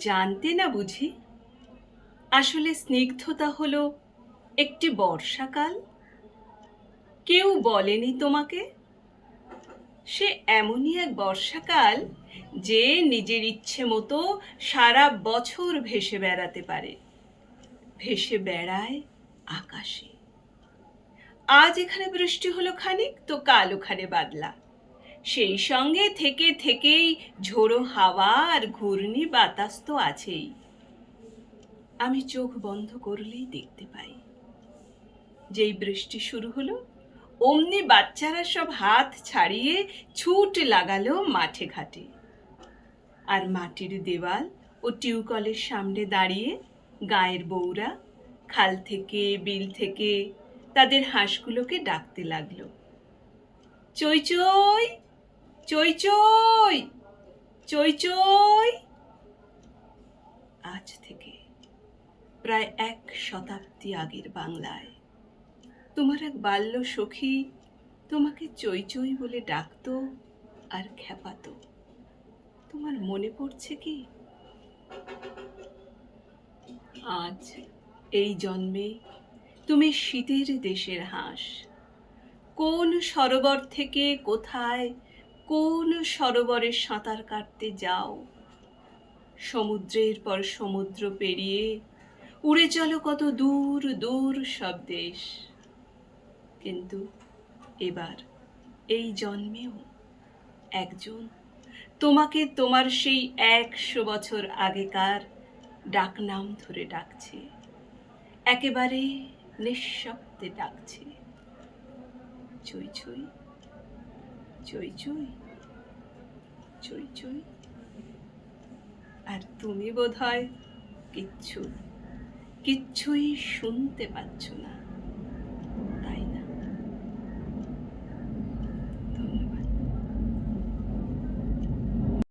জানতে না বুঝি। আসলে স্নিগ্ধতা হলো একটি বর্ষাকাল। কেউ বলেনি তোমাকে? সে এমনই এক বর্ষাকাল যে নিজের ইচ্ছে মতো সারা বছর ভেসে বেড়াতে পারে। ভেসে বেড়ায় আকাশে। আজ এখানে বৃষ্টি হলো খানিক, তো কাল ওখানে বাদলা। সেই সঙ্গে থেকে থেকেই ঝোড়ো হাওয়া আর ঘূর্ণি বাতাস তো আছেই। আমি চোখ বন্ধ করলেই দেখতে পাই। যেই বৃষ্টি শুরু হলো, অমনি বাচ্চারা সব হাত ছাড়িয়ে ছুট লাগালো মাঠে ঘাটে। আর মাটির দেওয়াল ও টিউকলের সামনে দাঁড়িয়ে গায়ের বউরা খাল থেকে, বিল থেকে তাদের হাঁসগুলোকে ডাকতে লাগল। চই! চই চই চই চই। আজ থেকে প্রায় এক শতাব্দী আগের বাংলায়। তোমার এক বাল্য সখী তোমাকে চই চই বলে ডাকতো আর খেপাতো। তোমার মনে পড়ছে কি? আজ এই জন্মে তুমি শীতের দেশের হাঁস। কোন সরোবর থেকে কোথায় কোন সরোবরে সাঁতার কাটতে যাও? সমুদ্রের পর সমুদ্র পেরিয়ে উড়ে চলো কত দূর দূর সব দেশ। কিন্তু এবার এই জন্মেও একজন তোমাকে তোমার সেই একশো বছর আগেকার ডাকনাম ধরে ডাকছে, একেবারে নিঃশব্দে ডাকছে। চই চই চই চই। চই চই। আর তুমি বোধ হয় কিচ্ছু কিচ্ছুই শুনতে পাচ্ছ না।